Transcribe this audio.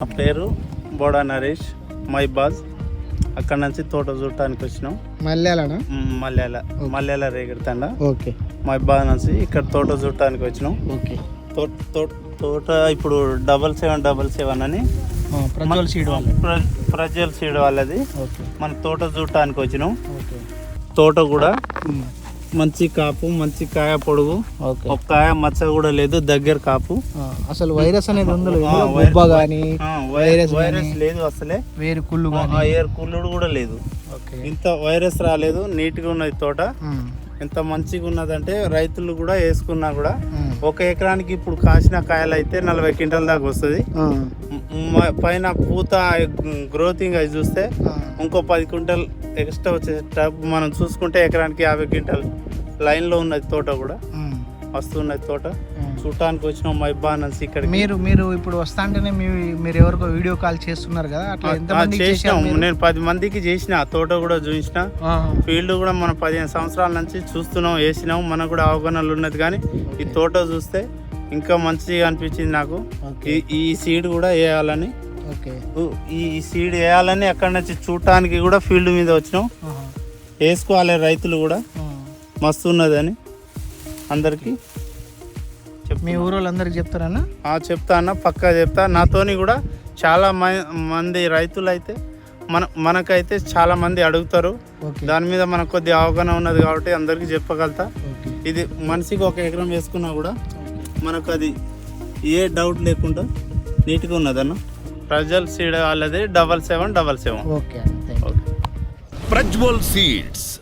నా పేరు బోడా నరేష్ మైబాజ్ అక్కడ నుంచి తోట చూడటానికి వచ్చినాం. మల్యాలనా? మ్, మల్యాల. మల్యాల రేగిడితండ ఓకే. మైబాజ్ నుంచి ఇక్కడ తోట చూడటానికి వచ్చినాం. ఓకే. తోట ఇప్పుడు డబల్ సెవెన్ డబల్ సెవెన్ అని. ప్రజ్వల్ సీడ్ ప్రజ్వల్ సీడ్ వాళ్ళది. మన తోట చూడటానికి వచ్చినాం. తోట కూడా మంచి కాపు మంచి కాయ పొడుగు. ఒక కాయ మచ్చ కూడా లేదు దగ్గర కాపు. అసలు వైరస్ అనేది లేదో? వైరస్- కానీ వైరస్ లేదు అసలే. వేరు కుళ్ళు ఎయిర్ కూలుడు కూడా లేదు. ఓకే. ఇంత వైరస్ రాలేదు నీట్గా ఉన్నది తోట. ఎంత మంచిగా ఉన్నదంటే రైతులు కూడా వేసుకున్నా కూడా ఒక ఎకరానికి ఇప్పుడు కాసిన కాయలు అయితే నలభై క్వింటల్ దాకా వస్తుంది. పైన పూత గ్రోతింగ్ అది చూస్తే ఇంకో పది క్వింటల్ ఎక్స్ట్రా వచ్చే మనం చూసుకుంటే ఎకరానికి యాభై క్వింటల్ లైన్లో ఉన్నది తోట కూడా. వస్తున్నది తోట. చూడటానికి వచ్చిన మైబా నుంచి ఇక్కడికి. మీరు మీరు ఇప్పుడు వస్తా అంటేనే మీ మీరు ఎవరికో వీడియో కాల్ చేస్తున్నారు కదా అట్లా ఎంత చేసినాం? నేను పది మందికి చేసిన ఆ తోట కూడా చూసిన. ఫీల్డ్ కూడా మనం పదిహేను సంవత్సరాల నుంచి చూస్తున్నాం వేసినాం. మనకు కూడా అవగాహనలు ఉన్నది కానీ ఈ తోట చూస్తే ఇంకా మంచిగా అనిపించింది నాకు. ఈ ఈ సీడ్ కూడా వేయాలని. ఓకే. ఈ సీడ్ వేయాలని అక్కడ నుంచి చూడటానికి కూడా ఫీల్డ్ మీద వచ్చినాం. వేసుకోవాలి రైతులు కూడా. మస్తు ఉన్నదని. అందరికీ చెప్ మీ ఊరు వాళ్ళందరికి చెప్తారన్నా? ఆ, చెప్తా అన్న పక్కా చెప్తా. నాతోని కూడా చాలా మ- మంది రైతులు అయితే మన మనకైతే చాలా మంది అడుగుతారు. దాని మీద మనకు కొద్ది అవగాహన ఉన్నది కాబట్టి అందరికీ చెప్పగలుగుతా. ఇది మనిషికి ఒక ఎకరం వేసుకున్నా కూడా మనకు అది ఏ డౌట్ లేకుండా నీట్గా ఉన్నది అన్న. ప్రజల్ సీడ్ వాళ్ళది double seven double seven. Okay. Prajwal seeds.